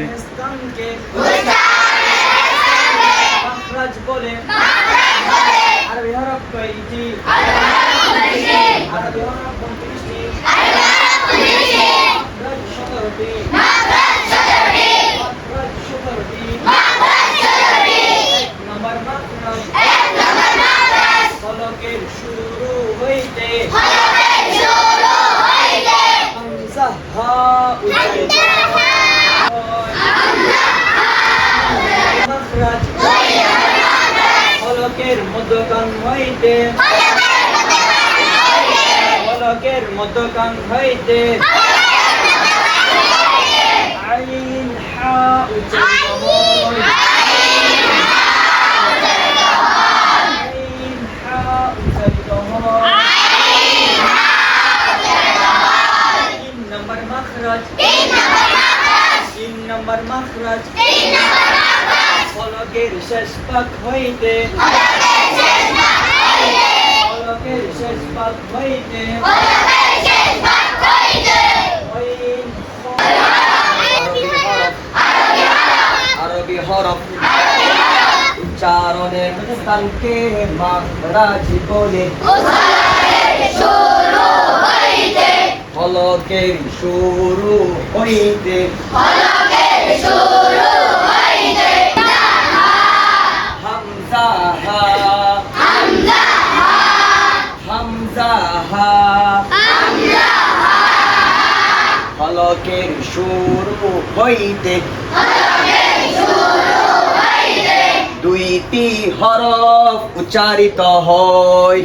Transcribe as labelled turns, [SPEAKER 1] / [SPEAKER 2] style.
[SPEAKER 1] রেগিস্তানকে أخرج بولي أخرج بولي عربي هرب كويتي মাখরাজ ফলকের মধ্যকান হইতে। ফলকের মধ্যকান হইতে। আইন হা উচ্চারিত হয় আইন হা উচ্চারিত হয় তিন নম্বর মাখরাজ তিন নম্বর ফলকের শেষ পাক হইতে। ফলকের শেষ পাক হইতে। আরবি হরফ। উচ্চারণে স্থানকে মাখরাজ বলে ফলকের শুরু হইতে। হা শুরু হইতে দুইটি হরফ উচ্চারিত হয়